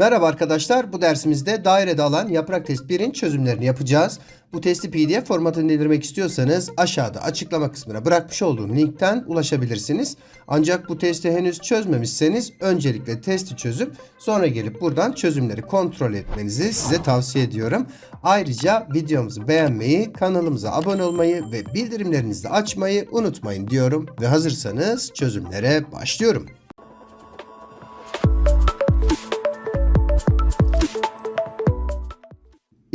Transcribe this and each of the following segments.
Merhaba arkadaşlar. Bu dersimizde dairede alan yaprak test 1'in çözümlerini yapacağız. Bu testi PDF formatını indirmek istiyorsanız aşağıda açıklama kısmına bırakmış olduğum linkten ulaşabilirsiniz. Ancak bu testi henüz çözmemişseniz öncelikle testi çözüp sonra gelip buradan çözümleri kontrol etmenizi size tavsiye ediyorum. Ayrıca videomuzu beğenmeyi, kanalımıza abone olmayı ve bildirimlerinizi açmayı unutmayın diyorum. Ve hazırsanız çözümlere başlıyorum.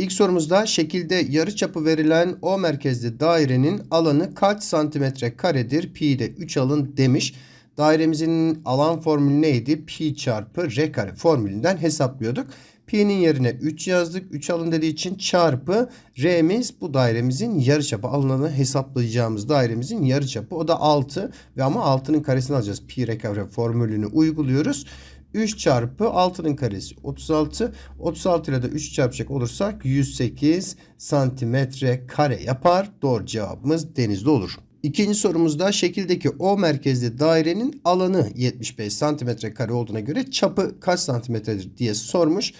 İlk sorumuzda şekilde yarıçapı verilen O merkezli dairenin alanı kaç santimetre karedir? Pi de 3 alın demiş. Dairemizin alan formülü neydi? Pi çarpı r kare formülünden hesaplıyorduk. Pi'nin yerine 3 yazdık. 3 alın dediği için çarpı r'miz bu dairemizin yarıçapı alanını hesaplayacağımız dairemizin yarıçapı. O da 6 ve ama 6'nın karesini alacağız. Pi r kare formülünü uyguluyoruz. 3 çarpı 6'nın karesi 36. 36 ile de 3 çarpacak olursak 108 santimetre kare yapar. Doğru cevabımız denizli olur. İkinci sorumuzda şekildeki O merkezli dairenin alanı 75 santimetre kare olduğuna göre çapı kaç santimetredir diye sormuş.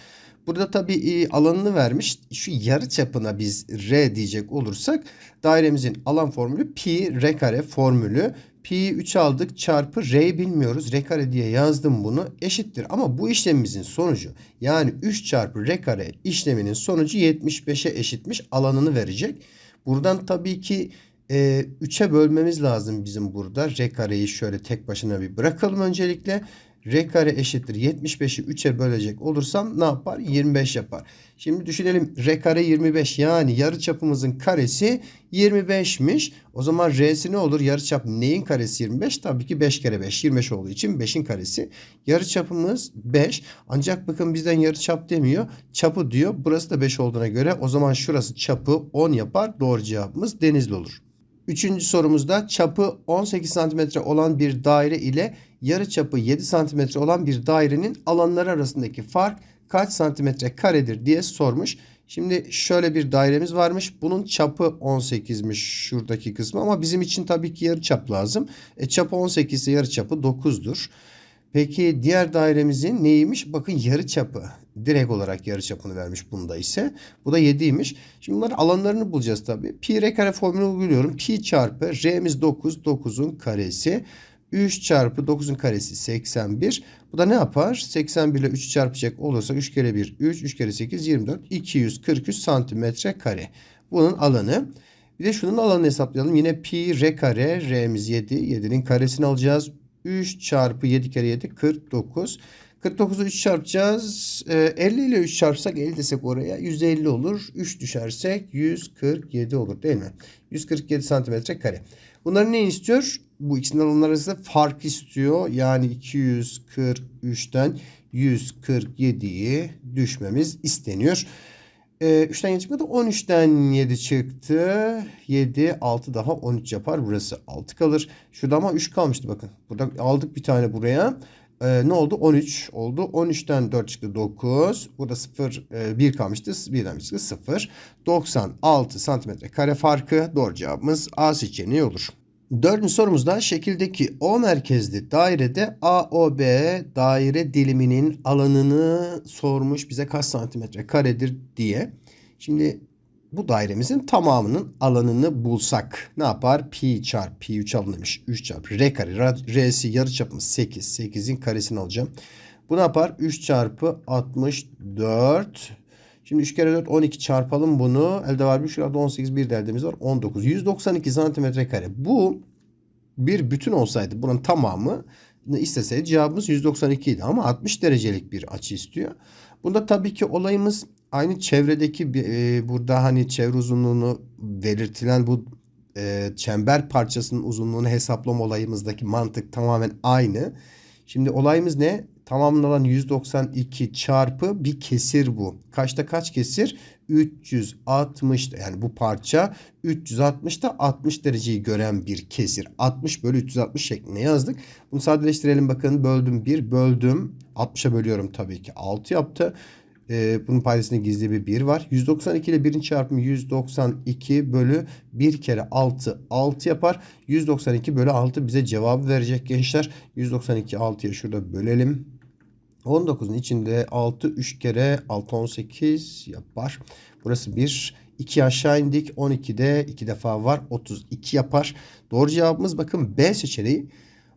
Burada tabii e, alanını vermiş. Şu yarı çapına biz R diyecek olursak dairemizin alan formülü pi r kare formülü. Pi'yi 3 aldık çarpı R'yi bilmiyoruz. R kare diye yazdım bunu eşittir. Ama bu işlemimizin sonucu yani 3 çarpı R kare işleminin sonucu 75'e eşitmiş alanını verecek. Buradan tabii ki e, 3'e bölmemiz lazım bizim burada. R kareyi şöyle tek başına bir bırakalım öncelikle. R kare eşittir 75'i 3'e bölecek olursam ne yapar? 25 yapar. Şimdi düşünelim R kare 25 yani yarı çapımızın karesi 25'miş. O zaman R'si ne olur? Yarı çap neyin karesi 25? Tabii ki 5 kere 5 25 olduğu için 5'in karesi. Yarı çapımız 5. Ancak bakın bizden yarı çap demiyor. Çapı diyor. Burası da 5 olduğuna göre o zaman şurası çapı 10 yapar. Doğru cevabımız denizli olur. Üçüncü sorumuzda çapı 18 cm olan bir daire ile yarı çapı 7 cm olan bir dairenin alanları arasındaki fark kaç santimetre karedir diye sormuş. Şimdi şöyle bir dairemiz varmış. Bunun çapı 18'miş şuradaki kısmı ama bizim için tabii ki yarı çap lazım. E çapı 18 ise yarı çapı 9'dur. Peki diğer dairemizin neymiş? Bakın yarı çapı. Direkt olarak yarı çapını vermiş bunda ise. Bu da 7'ymiş. Şimdi bunların alanlarını bulacağız tabii. Pi r kare formülünü uyguluyorum. Pi çarpı r'miz 9. 9'un karesi. 3 çarpı 9'un karesi 81. Bu da ne yapar? 81 ile 3 çarpacak olursak 3 kere 1 3, 3 kere 8 24. 243 santimetre kare. Bunun alanı. Bir de şunun alanını hesaplayalım. Yine pi r kare. R'miz 7. 7'nin karesini alacağız. 3 çarpı 7 kere 7 49. 49'u 3 çarpacağız. E, 50 ile 3 çarpsak 50 desek oraya 150 olur. 3 düşersek 147 olur değil mi? 147 santimetre kare. Bunların ne istiyor? Bu ikisinin alanları arasında fark istiyor. Yani 243'ten 147'yi düşmemiz isteniyor. E, 3'ten 7 çıkmadı. 13'ten 7 çıktı. 7, 6 daha 13 yapar. Burası 6 kalır. Şurada ama 3 kalmıştı bakın. Burada aldık bir tane buraya. E, ne oldu? 13 oldu. 13'ten 4 çıktı 9. Burada 0, e, 1 kalmıştı. 1'den 1 çıktı 0. 96 santimetre kare farkı. Doğru cevabımız A seçeneği olur. Dördüncü sorumuzda şekildeki O merkezli dairede AOB daire diliminin alanını sormuş bize kaç santimetre karedir diye. Şimdi bu dairemizin tamamının alanını bulsak ne yapar? Pi çarpı pi 3 alınmış. 3 çarpı r kare. R'si yarıçapımız 8. 8'in karesini alacağım. Bu ne yapar? 3 çarpı 64. Şimdi 3 kere 4 12 çarpalım bunu. Elde var bir şurada 18 bir derdimiz var. 19. 192 santimetre kare. Bu bir bütün olsaydı bunun tamamı isteseydi cevabımız 192 idi. Ama 60 derecelik bir açı istiyor. Bunda tabii ki olayımız aynı çevredeki e, burada hani çevre uzunluğunu belirtilen bu e, çember parçasının uzunluğunu hesaplama olayımızdaki mantık tamamen aynı. Şimdi olayımız ne? Tamamlanan 192 çarpı bir kesir bu. Kaçta kaç kesir? 360 yani bu parça 360'da 60 dereceyi gören bir kesir. 60 bölü 360 şeklinde yazdık. Bunu sadeleştirelim bakın. Böldüm 1 böldüm. 60'a bölüyorum tabii ki 6 yaptı. Ee, bunun paydasında gizli bir 1 var. 192 ile 1'in çarpımı 192 bölü 1 kere 6 6 yapar. 192 bölü 6 bize cevabı verecek gençler. 192 6'ya şurada bölelim. 19'un içinde 6 3 kere 6 18 yapar. Burası 1 2 aşağı indik. 12'de 2 defa var. 32 yapar. Doğru cevabımız bakın B seçeneği.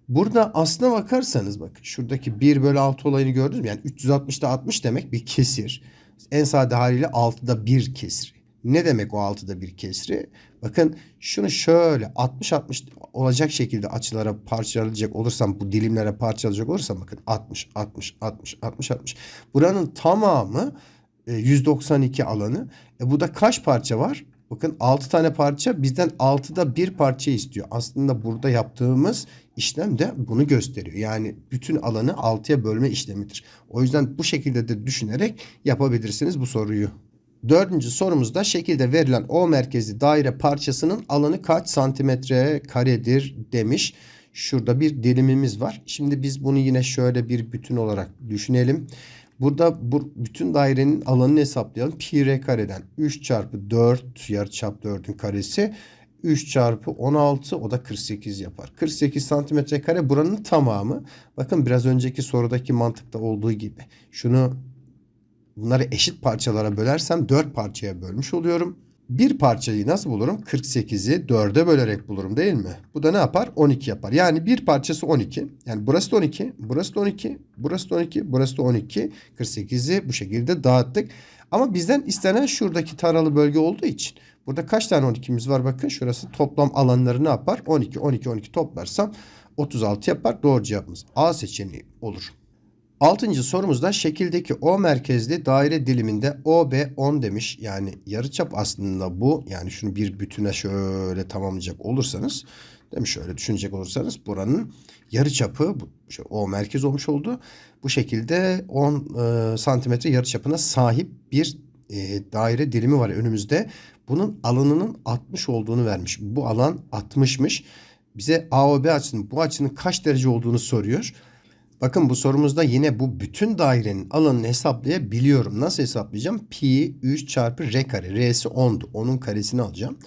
Burada aslına bakarsanız bakın şuradaki 1 bölü 6 olayını gördünüz mü? Yani 360'da 60 demek bir kesir. En sade haliyle 6'da 1 kesri. Ne demek o 6'da 1 kesri? Bakın şunu şöyle 60-60 olacak şekilde açılara parçalayacak olursam bu dilimlere parçalayacak olursam bakın 60 60 60 60 60. Buranın tamamı e, 192 alanı. E bu da kaç parça var? Bakın 6 tane parça bizden 6'da bir parça istiyor. Aslında burada yaptığımız işlem de bunu gösteriyor. Yani bütün alanı 6'ya bölme işlemidir. O yüzden bu şekilde de düşünerek yapabilirsiniz bu soruyu. Dördüncü sorumuzda şekilde verilen O merkezli daire parçasının alanı kaç santimetre karedir demiş. Şurada bir dilimimiz var. Şimdi biz bunu yine şöyle bir bütün olarak düşünelim. Burada bu bütün dairenin alanını hesaplayalım. Pi r kareden 3 çarpı 4 yarıçap 4'ün karesi 3 çarpı 16 o da 48 yapar. 48 santimetre kare buranın tamamı. Bakın biraz önceki sorudaki mantıkta olduğu gibi. Şunu bunları eşit parçalara bölersem 4 parçaya bölmüş oluyorum. Bir parçayı nasıl bulurum? 48'i 4'e bölerek bulurum değil mi? Bu da ne yapar? 12 yapar. Yani bir parçası 12. Yani burası da 12, burası da 12, burası da 12, burası da 12. 48'i bu şekilde dağıttık. Ama bizden istenen şuradaki taralı bölge olduğu için burada kaç tane 12'miz var? Bakın şurası toplam alanları ne yapar? 12, 12, 12 toplarsam 36 yapar. Doğru cevabımız A seçeneği olur. Altıncı sorumuzda şekildeki O merkezli daire diliminde OB 10 demiş. Yani yarıçap aslında bu. Yani şunu bir bütüne şöyle tamamlayacak olursanız demiş şöyle düşünecek olursanız buranın yarıçapı O merkez olmuş oldu. Bu şekilde 10 e, santimetre yarıçapına sahip bir e, daire dilimi var önümüzde. Bunun alanının 60 olduğunu vermiş. Bu alan 60'mış. Bize AOB açısının bu açının kaç derece olduğunu soruyor. Bakın bu sorumuzda yine bu bütün dairenin alanını hesaplayabiliyorum. Nasıl hesaplayacağım? Pi 3 çarpı r kare. R'si 10'du. Onun karesini alacağım.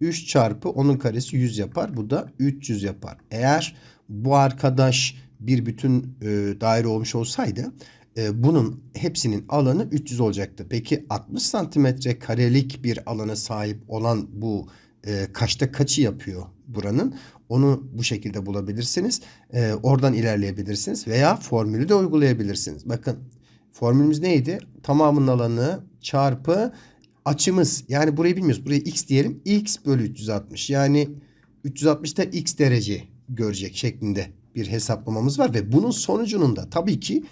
3 çarpı onun karesi 100 yapar. Bu da 300 yapar. Eğer bu arkadaş bir bütün e, daire olmuş olsaydı e, bunun hepsinin alanı 300 olacaktı. Peki 60 santimetre karelik bir alana sahip olan bu e, kaçta kaçı yapıyor buranın? Onu bu şekilde bulabilirsiniz. E, oradan ilerleyebilirsiniz veya formülü de uygulayabilirsiniz. Bakın formülümüz neydi? Tamamının alanı çarpı açımız. Yani burayı bilmiyoruz. Buraya x diyelim. x bölü 360. Yani 360'da x derece görecek şeklinde bir hesaplamamız var ve bunun sonucunun da tabii ki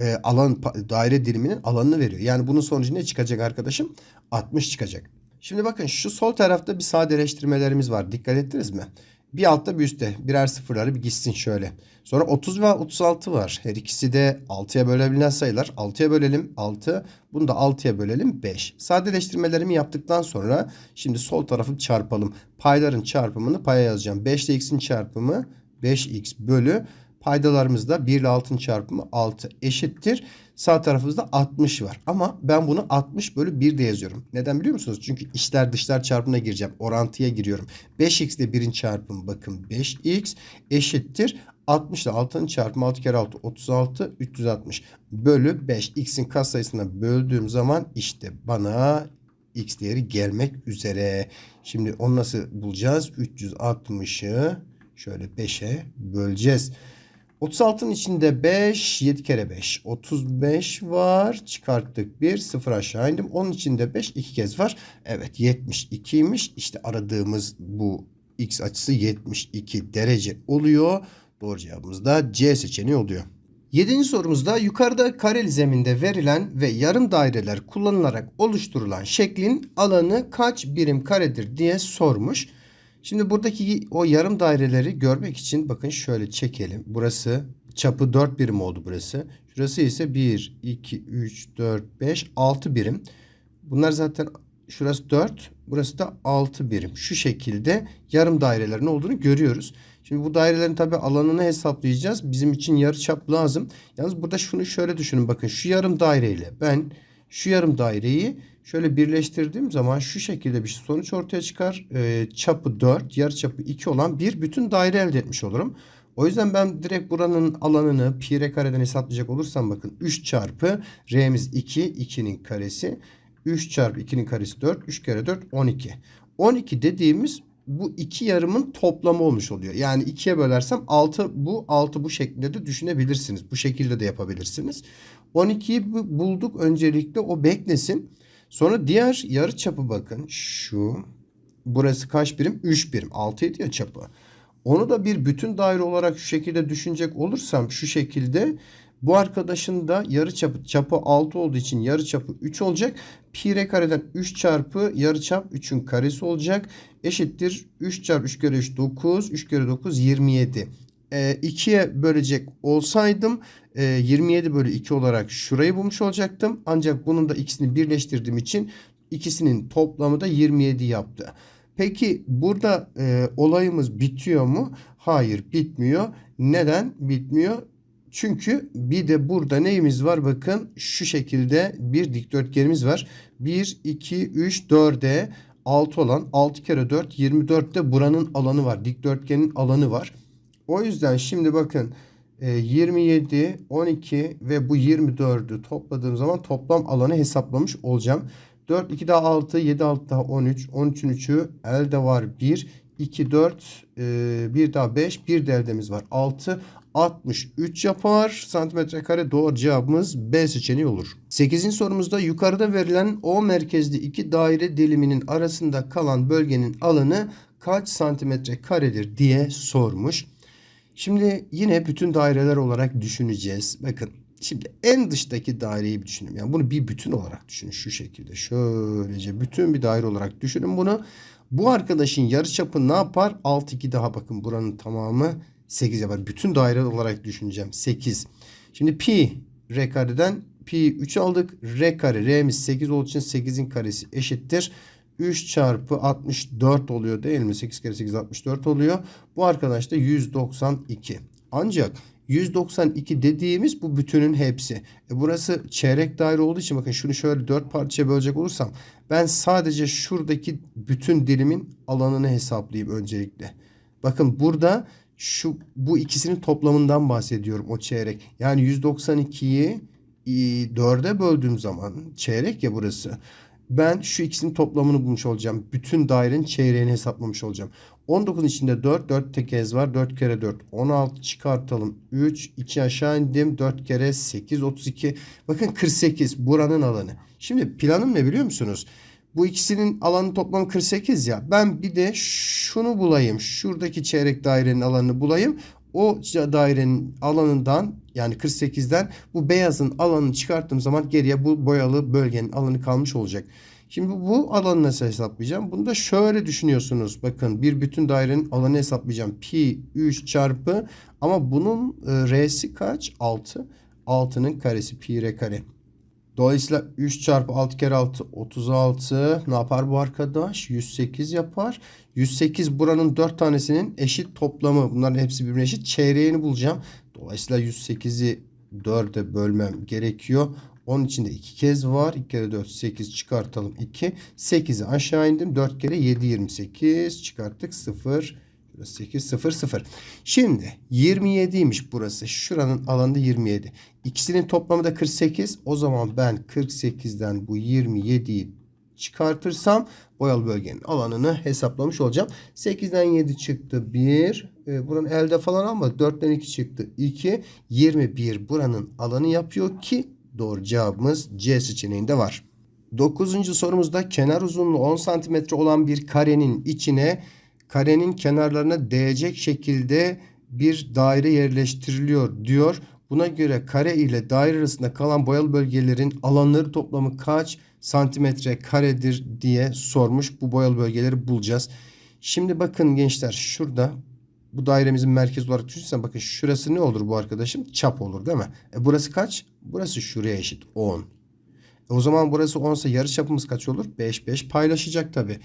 e, alan daire diliminin alanını veriyor. Yani bunun sonucu ne çıkacak arkadaşım? 60 çıkacak. Şimdi bakın şu sol tarafta bir sadeleştirmelerimiz var. Dikkat ettiniz mi? Bir altta bir üstte birer sıfırları bir gitsin şöyle. Sonra 30 ve 36 var. Her ikisi de 6'ya bölebilen sayılar. 6'ya bölelim 6. Bunu da 6'ya bölelim 5. Sadeleştirmelerimi yaptıktan sonra şimdi sol tarafı çarpalım. Payların çarpımını paya yazacağım. 5 ile x'in çarpımı 5x bölü Paydalarımızda 1 ile 6'ın çarpımı 6 eşittir. Sağ tarafımızda 60 var. Ama ben bunu 60 bölü 1 de yazıyorum. Neden biliyor musunuz? Çünkü içler dışlar çarpımına gireceğim. Orantıya giriyorum. 5x ile 1'in çarpımı bakın 5x eşittir. 60 ile 6'nın çarpımı 6 kere 6 36 360 bölü 5. x'in katsayısına böldüğüm zaman işte bana x değeri gelmek üzere. Şimdi onu nasıl bulacağız? 360'ı şöyle 5'e böleceğiz. 36'nın içinde 5, 7 kere 5. 35 var. Çıkarttık 1, 0 aşağı indim. Onun içinde 5, 2 kez var. Evet 72'ymiş. İşte aradığımız bu x açısı 72 derece oluyor. Doğru cevabımız da C seçeneği oluyor. Yedinci sorumuzda yukarıda kareli zeminde verilen ve yarım daireler kullanılarak oluşturulan şeklin alanı kaç birim karedir diye sormuş. Şimdi buradaki o yarım daireleri görmek için bakın şöyle çekelim. Burası çapı 4 birim oldu burası. Şurası ise 1, 2, 3, 4, 5, 6 birim. Bunlar zaten şurası 4, burası da 6 birim. Şu şekilde yarım dairelerin olduğunu görüyoruz. Şimdi bu dairelerin tabi alanını hesaplayacağız. Bizim için yarı çap lazım. Yalnız burada şunu şöyle düşünün. Bakın şu yarım daireyle ben şu yarım daireyi Şöyle birleştirdiğim zaman şu şekilde bir sonuç ortaya çıkar. E, çapı 4, yarı çapı 2 olan bir bütün daire elde etmiş olurum. O yüzden ben direkt buranın alanını pi r kareden hesaplayacak olursam bakın 3 çarpı r'miz 2, 2'nin karesi. 3 çarpı 2'nin karesi 4, 3 kere 4 12. 12 dediğimiz bu iki yarımın toplamı olmuş oluyor. Yani ikiye bölersem 6 bu 6 bu şeklinde de düşünebilirsiniz. Bu şekilde de yapabilirsiniz. 12'yi bu- bulduk öncelikle o beklesin. Sonra diğer yarı çapı bakın. Şu burası kaç birim? 3 birim. 6 idi ya çapı. Onu da bir bütün daire olarak şu şekilde düşünecek olursam şu şekilde bu arkadaşın da yarı çapı çapı 6 olduğu için yarı çapı 3 olacak. Pi r kareden 3 çarpı yarı çap 3'ün karesi olacak. Eşittir 3 çarpı 3 kere 3 9. 3 kere 9 27. E, 2'ye bölecek olsaydım e, 27 bölü 2 olarak şurayı bulmuş olacaktım. Ancak bunun da ikisini birleştirdiğim için ikisinin toplamı da 27 yaptı. Peki burada e, olayımız bitiyor mu? Hayır bitmiyor. Neden bitmiyor? Çünkü bir de burada neyimiz var? Bakın şu şekilde bir dikdörtgenimiz var. 1, 2, 3, 4'e 6 olan 6 kere 4 24'te buranın alanı var. Dikdörtgenin alanı var. O yüzden şimdi bakın e, 27, 12 ve bu 24'ü topladığım zaman toplam alanı hesaplamış olacağım. 4, 2 daha 6, 7, 6 daha 13. 13'ün 3'ü elde var 1, 2, 4, e, 1 daha 5, bir de eldemiz var 6. 63 yapar santimetre kare doğru cevabımız B seçeneği olur. 8. sorumuzda yukarıda verilen O merkezli iki daire diliminin arasında kalan bölgenin alanı kaç santimetre karedir diye sormuş. Şimdi yine bütün daireler olarak düşüneceğiz. Bakın şimdi en dıştaki daireyi düşünün. Yani bunu bir bütün olarak düşünün şu şekilde. Şöylece bütün bir daire olarak düşünün bunu. Bu arkadaşın yarıçapı ne yapar? 6 2 daha bakın buranın tamamı 8 yapar. Bütün daire olarak düşüneceğim. 8. Şimdi pi r kareden pi 3 aldık. R kare r'miz 8 olduğu için 8'in karesi eşittir. 3 çarpı 64 oluyor değil mi? 8 kere 8 64 oluyor. Bu arkadaş da 192. Ancak 192 dediğimiz bu bütünün hepsi. E burası çeyrek daire olduğu için bakın şunu şöyle 4 parçaya bölecek olursam ben sadece şuradaki bütün dilimin alanını hesaplayayım öncelikle. Bakın burada şu bu ikisinin toplamından bahsediyorum o çeyrek. Yani 192'yi 4'e böldüğüm zaman çeyrek ya burası. Ben şu ikisinin toplamını bulmuş olacağım. Bütün dairenin çeyreğini hesaplamış olacağım. 19'un içinde 4, 4 tek kez var. 4 kere 4, 16 çıkartalım. 3, 2 aşağı indim. 4 kere 8, 32. Bakın 48 buranın alanı. Şimdi planım ne biliyor musunuz? Bu ikisinin alanı toplamı 48 ya. Ben bir de şunu bulayım. Şuradaki çeyrek dairenin alanını bulayım. O dairenin alanından yani 48'den bu beyazın alanını çıkarttığım zaman geriye bu boyalı bölgenin alanı kalmış olacak. Şimdi bu alanı nasıl hesaplayacağım? Bunu da şöyle düşünüyorsunuz. Bakın bir bütün dairenin alanı hesaplayacağım. Pi 3 çarpı ama bunun e, r'si kaç? 6. 6'nın karesi pi r kare. Dolayısıyla 3 çarpı 6 kere 6 36 ne yapar bu arkadaş? 108 yapar. 108 buranın 4 tanesinin eşit toplamı. Bunların hepsi birbirine eşit. Çeyreğini bulacağım. Dolayısıyla 108'i 4'e bölmem gerekiyor. Onun içinde 2 kez var. 2 kere 4 8 çıkartalım 2. 8'i aşağı indim. 4 kere 7 28 çıkarttık 0. 8 0 0. Şimdi 27'ymiş burası. Şuranın alanı da 27. İkisinin toplamı da 48. O zaman ben 48'den bu 27'yi çıkartırsam boyalı bölgenin alanını hesaplamış olacağım. 8'den 7 çıktı 1. E, buranın elde falan ama 4'ten 2 çıktı 2. 21 buranın alanı yapıyor ki doğru cevabımız C seçeneğinde var. 9. sorumuzda kenar uzunluğu 10 cm olan bir karenin içine karenin kenarlarına değecek şekilde bir daire yerleştiriliyor diyor. Buna göre kare ile daire arasında kalan boyalı bölgelerin alanları toplamı kaç santimetre karedir diye sormuş. Bu boyalı bölgeleri bulacağız. Şimdi bakın gençler şurada bu dairemizin merkezi olarak düşünürsen bakın şurası ne olur bu arkadaşım? Çap olur değil mi? E burası kaç? Burası şuraya eşit 10. E o zaman burası 10 ise yarı çapımız kaç olur? 5 5 paylaşacak tabi.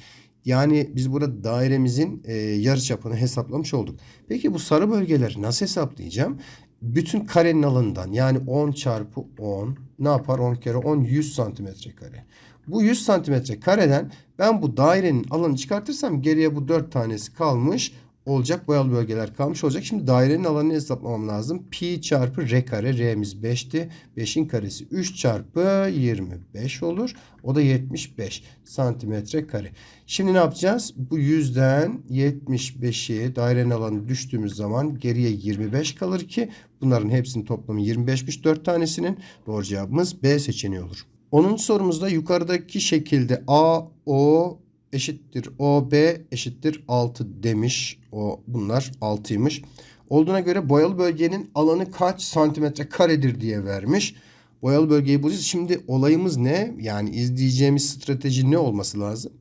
Yani biz burada dairemizin e, yarı çapını hesaplamış olduk. Peki bu sarı bölgeleri nasıl hesaplayacağım? Bütün karenin alanından yani 10 çarpı 10 ne yapar? 10 kere 10 100 santimetre kare. Bu 100 santimetre kareden ben bu dairenin alanı çıkartırsam geriye bu 4 tanesi kalmış olacak. Boyalı bölgeler kalmış olacak. Şimdi dairenin alanını hesaplamam lazım. Pi çarpı r kare. R'miz 5'ti. 5'in karesi 3 çarpı 25 olur. O da 75 santimetre kare. Şimdi ne yapacağız? Bu yüzden 75'i dairenin alanı düştüğümüz zaman geriye 25 kalır ki bunların hepsinin toplamı 25'miş 4 tanesinin. Doğru cevabımız B seçeneği olur. Onun sorumuzda yukarıdaki şekilde A, O eşittir OB eşittir 6 demiş. O bunlar 6'ymış. Olduğuna göre boyalı bölgenin alanı kaç santimetre karedir diye vermiş. Boyalı bölgeyi bulacağız. Şimdi olayımız ne? Yani izleyeceğimiz strateji ne olması lazım?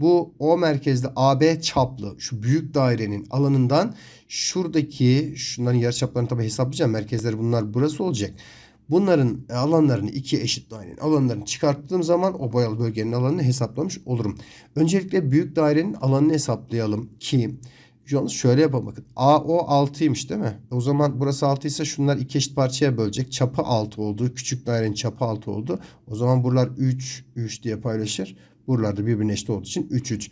Bu O merkezli AB çaplı şu büyük dairenin alanından şuradaki şunların yarıçaplarını tabii hesaplayacağım. Merkezleri bunlar burası olacak. Bunların alanlarını iki eşit dairenin alanlarını çıkarttığım zaman o boyalı bölgenin alanını hesaplamış olurum. Öncelikle büyük dairenin alanını hesaplayalım ki yalnız şöyle yapalım bakın. AO 6'ymış değil mi? O zaman burası 6 ise şunlar iki eşit parçaya bölecek. Çapı 6 oldu. Küçük dairenin çapı 6 oldu. O zaman buralar 3 3 diye paylaşır. Buralar da birbirine eşit olduğu için 3 3.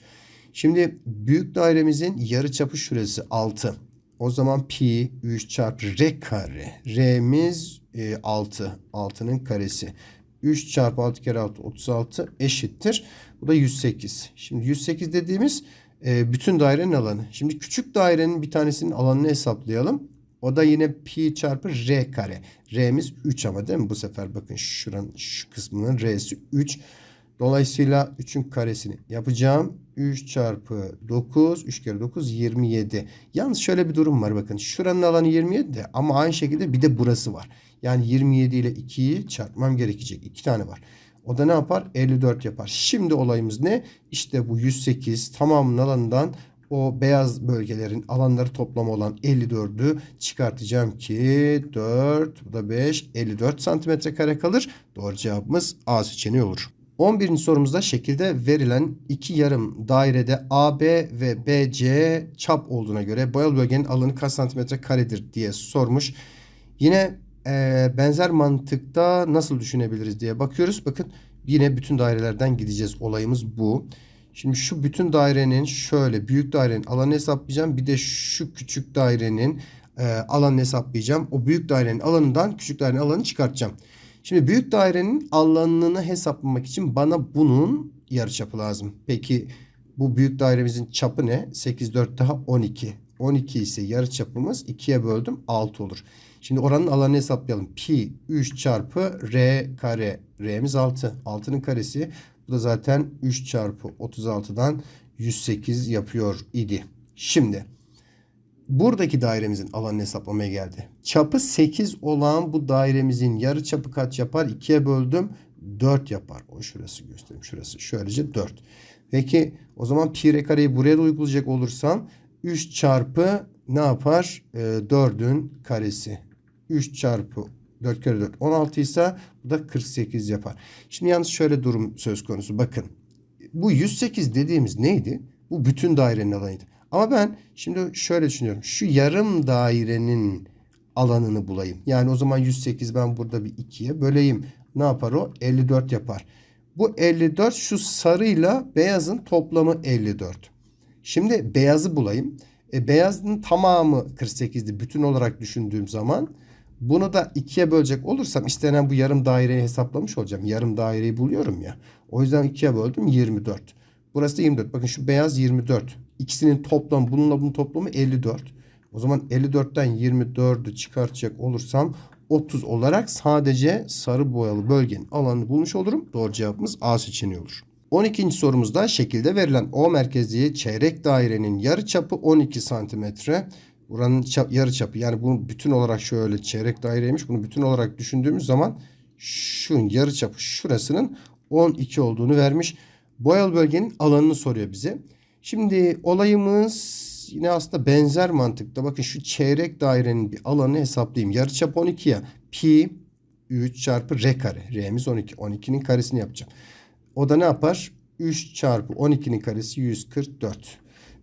Şimdi büyük dairemizin yarı çapı şurası 6. O zaman pi 3 çarpı r kare. R'miz e, 6. 6'nın karesi. 3 çarpı 6 kere 6 36 eşittir. Bu da 108. Şimdi 108 dediğimiz e, bütün dairenin alanı. Şimdi küçük dairenin bir tanesinin alanını hesaplayalım. O da yine pi çarpı r kare. R'miz 3 ama değil mi? Bu sefer bakın şuranın şu kısmının r'si 3. Dolayısıyla 3'ün karesini yapacağım. 3 çarpı 9. 3 kere 9 27. Yalnız şöyle bir durum var bakın. Şuranın alanı 27 de ama aynı şekilde bir de burası var. Yani 27 ile 2'yi çarpmam gerekecek. 2 tane var. O da ne yapar? 54 yapar. Şimdi olayımız ne? İşte bu 108 tamamının alanından o beyaz bölgelerin alanları toplamı olan 54'ü çıkartacağım ki 4 bu da 5 54 santimetre kare kalır. Doğru cevabımız A seçeneği olur. 11. sorumuzda şekilde verilen iki yarım dairede AB ve BC çap olduğuna göre boyalı bölgenin alanı kaç santimetre karedir diye sormuş. Yine e, benzer mantıkta nasıl düşünebiliriz diye bakıyoruz. Bakın yine bütün dairelerden gideceğiz. Olayımız bu. Şimdi şu bütün dairenin şöyle büyük dairenin alanını hesaplayacağım. Bir de şu küçük dairenin e, alanını hesaplayacağım. O büyük dairenin alanından küçük dairenin alanını çıkartacağım. Şimdi büyük dairenin alanını hesaplamak için bana bunun yarıçapı lazım. Peki bu büyük dairemizin çapı ne? 8 4 daha 12. 12 ise yarıçapımız 2'ye böldüm 6 olur. Şimdi oranın alanını hesaplayalım. Pi 3 çarpı r kare. R'miz 6. 6'nın karesi. Bu da zaten 3 çarpı 36'dan 108 yapıyor idi. Şimdi buradaki dairemizin alanını hesaplamaya geldi. Çapı 8 olan bu dairemizin yarı çapı kaç yapar? 2'ye böldüm 4 yapar. O şurası göstereyim. Şurası şöylece 4. Peki o zaman pi r kareyi buraya da uygulayacak olursam 3 çarpı ne yapar? E, 4'ün karesi. 3 çarpı 4 kere 4 16 ise bu da 48 yapar. Şimdi yalnız şöyle durum söz konusu. Bakın bu 108 dediğimiz neydi? Bu bütün dairenin alanıydı. Ama ben şimdi şöyle düşünüyorum. Şu yarım dairenin alanını bulayım. Yani o zaman 108 ben burada bir 2'ye böleyim. Ne yapar o? 54 yapar. Bu 54 şu sarıyla beyazın toplamı 54. Şimdi beyazı bulayım. E, beyazın tamamı 48'di bütün olarak düşündüğüm zaman. Bunu da ikiye bölecek olursam istenen bu yarım daireyi hesaplamış olacağım. Yarım daireyi buluyorum ya. O yüzden ikiye böldüm 24. Burası da 24. Bakın şu beyaz 24. İkisinin toplamı bununla bunun toplamı 54. O zaman 54'ten 24'ü çıkartacak olursam 30 olarak sadece sarı boyalı bölgenin alanını bulmuş olurum. Doğru cevabımız A seçeneği olur. 12. sorumuzda şekilde verilen O merkezli çeyrek dairenin yarı çapı 12 santimetre. Buranın çap, yarı çapı yani bunu bütün olarak şöyle çeyrek daireymiş. Bunu bütün olarak düşündüğümüz zaman şunun yarı çapı şurasının 12 olduğunu vermiş. Boyalı bölgenin alanını soruyor bize. Şimdi olayımız yine aslında benzer mantıkta. Bakın şu çeyrek dairenin bir alanını hesaplayayım. Yarıçap 12 ya. Pi 3 çarpı r kare. R'miz 12. 12'nin karesini yapacağım. O da ne yapar? 3 çarpı 12'nin karesi 144.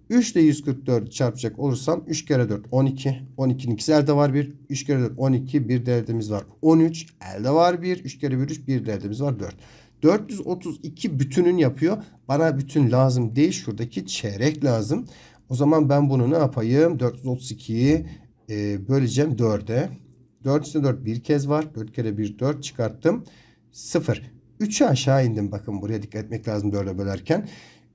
3 ile 144 çarpacak olursam 3 kere 4 12. 12'nin ikisi elde var 1. 3 kere 4 12. Bir de eldemiz var 13. Elde var 1. 3 kere 1 3. Bir de eldemiz var 4. 432 bütünün yapıyor. Bana bütün lazım değil. Şuradaki çeyrek lazım. O zaman ben bunu ne yapayım? 432'yi e, böleceğim 4'e. 4 içinde 4 bir kez var. 4 kere 1 4 çıkarttım. 0. 3'ü aşağı indim. Bakın buraya dikkat etmek lazım 4'e bölerken.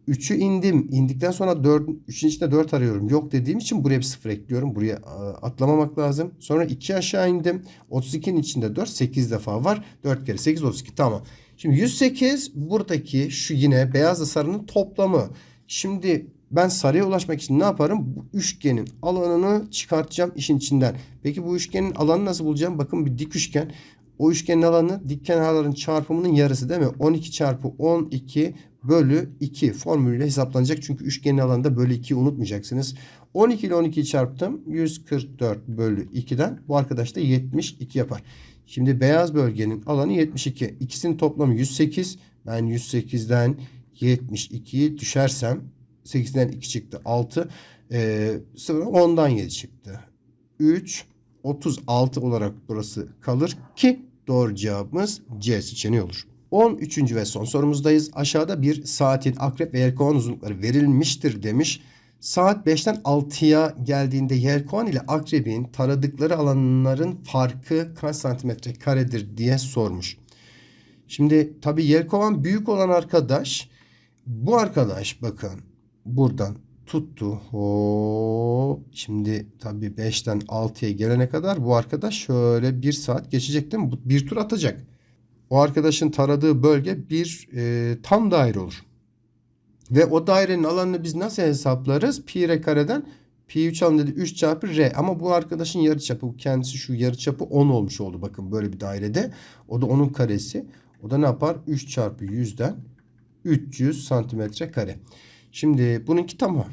3'ü indim. İndikten sonra 4, 3'ün içinde 4 arıyorum. Yok dediğim için buraya bir 0 ekliyorum. Buraya atlamamak lazım. Sonra 2 aşağı indim. 32'nin içinde 4 8 defa var. 4 kere 8 32 tamam. Şimdi 108 buradaki şu yine beyazla sarının toplamı. Şimdi ben sarıya ulaşmak için ne yaparım? Bu üçgenin alanını çıkartacağım işin içinden. Peki bu üçgenin alanını nasıl bulacağım? Bakın bir dik üçgen. O üçgenin alanı dik kenarların çarpımının yarısı değil mi? 12 çarpı 12 bölü 2 formülüyle hesaplanacak. Çünkü üçgenin alanında bölü 2'yi unutmayacaksınız. 12 ile 12'yi çarptım. 144 bölü 2'den bu arkadaş da 72 yapar. Şimdi beyaz bölgenin alanı 72. İkisinin toplamı 108. Ben 108'den 72'yi düşersem 8'den 2 çıktı 6. Ee, sonra 10'dan 7 çıktı. 3 36 olarak burası kalır ki doğru cevabımız C seçeneği olur. 13. ve son sorumuzdayız. Aşağıda bir saatin akrep ve yelkovan uzunlukları verilmiştir demiş. Saat 5'ten 6'ya geldiğinde yelkovan ile akrebin taradıkları alanların farkı kaç santimetre karedir diye sormuş. Şimdi tabi yelkovan büyük olan arkadaş bu arkadaş bakın buradan tuttu. Hop. Şimdi tabii 5'ten 6'ya gelene kadar bu arkadaş şöyle bir saat geçecek değil mi? Bir tur atacak. O arkadaşın taradığı bölge bir e, tam daire olur. Ve o dairenin alanını biz nasıl hesaplarız? Pi r kareden pi 3 alan dedi 3 çarpı r. Ama bu arkadaşın yarıçapı kendisi şu yarıçapı 10 olmuş oldu. Bakın böyle bir dairede. O da onun karesi. O da ne yapar? 3 çarpı 100'den 300 santimetre kare. Şimdi bununki tamam.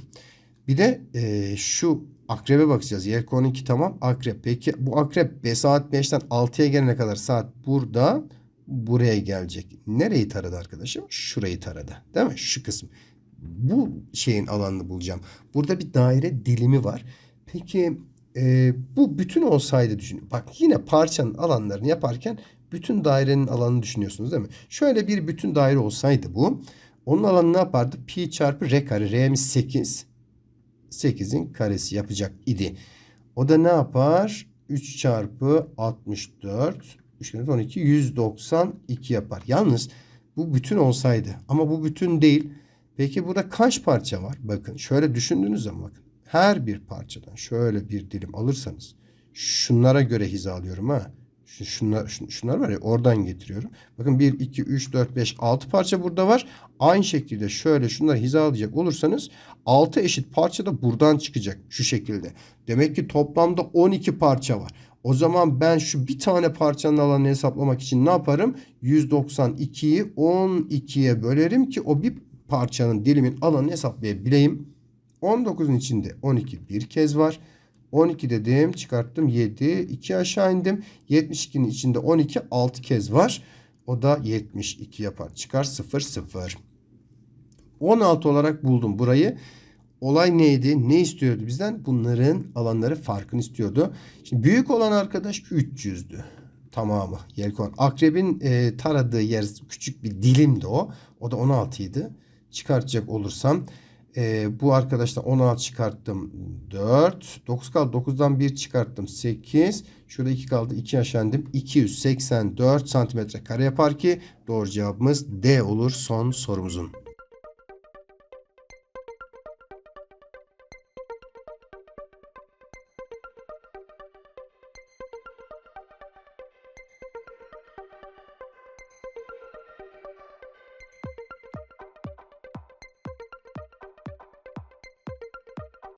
Bir de e, şu akrebe bakacağız. Yelkoğan'ınki tamam. Akrep. Peki bu akrep 5 saat 5'ten 6'ya gelene kadar saat burada buraya gelecek. Nereyi taradı arkadaşım? Şurayı taradı. Değil mi? Şu kısım. Bu şeyin alanını bulacağım. Burada bir daire dilimi var. Peki e, bu bütün olsaydı düşün. Bak yine parçanın alanlarını yaparken bütün dairenin alanını düşünüyorsunuz değil mi? Şöyle bir bütün daire olsaydı bu. Onun alanı ne yapardı? Pi çarpı r kare. R'miz 8. 8'in karesi yapacak idi. O da ne yapar? 3 çarpı 64. 3 kere 12. 192 yapar. Yalnız bu bütün olsaydı. Ama bu bütün değil. Peki burada kaç parça var? Bakın şöyle düşündüğünüz zaman bakın. Her bir parçadan şöyle bir dilim alırsanız şunlara göre hizalıyorum ha. Şu, şunlar, şun- şunlar var ya oradan getiriyorum. Bakın 1, 2, 3, 4, 5, 6 parça burada var. Aynı şekilde şöyle şunları hizalayacak olursanız 6 eşit parça da buradan çıkacak şu şekilde. Demek ki toplamda 12 parça var. O zaman ben şu bir tane parçanın alanını hesaplamak için ne yaparım? 192'yi 12'ye bölerim ki o bir parçanın dilimin alanını hesaplayabileyim. 19'un içinde 12 bir kez var. 12 dedim çıkarttım 7 2 aşağı indim 72'nin içinde 12 6 kez var o da 72 yapar çıkar 0 0 16 olarak buldum burayı olay neydi ne istiyordu bizden bunların alanları farkını istiyordu şimdi büyük olan arkadaş 300'dü tamamı yelkovan akrebin e, taradığı yer küçük bir dilimdi o o da 16 idi çıkartacak olursam ee, bu arkadaşlar 16 çıkarttım 4. 9 kaldı. 9'dan 1 çıkarttım 8. Şurada 2 kaldı. 2 aşağı indim. 284 santimetre kare yapar ki doğru cevabımız D olur son sorumuzun.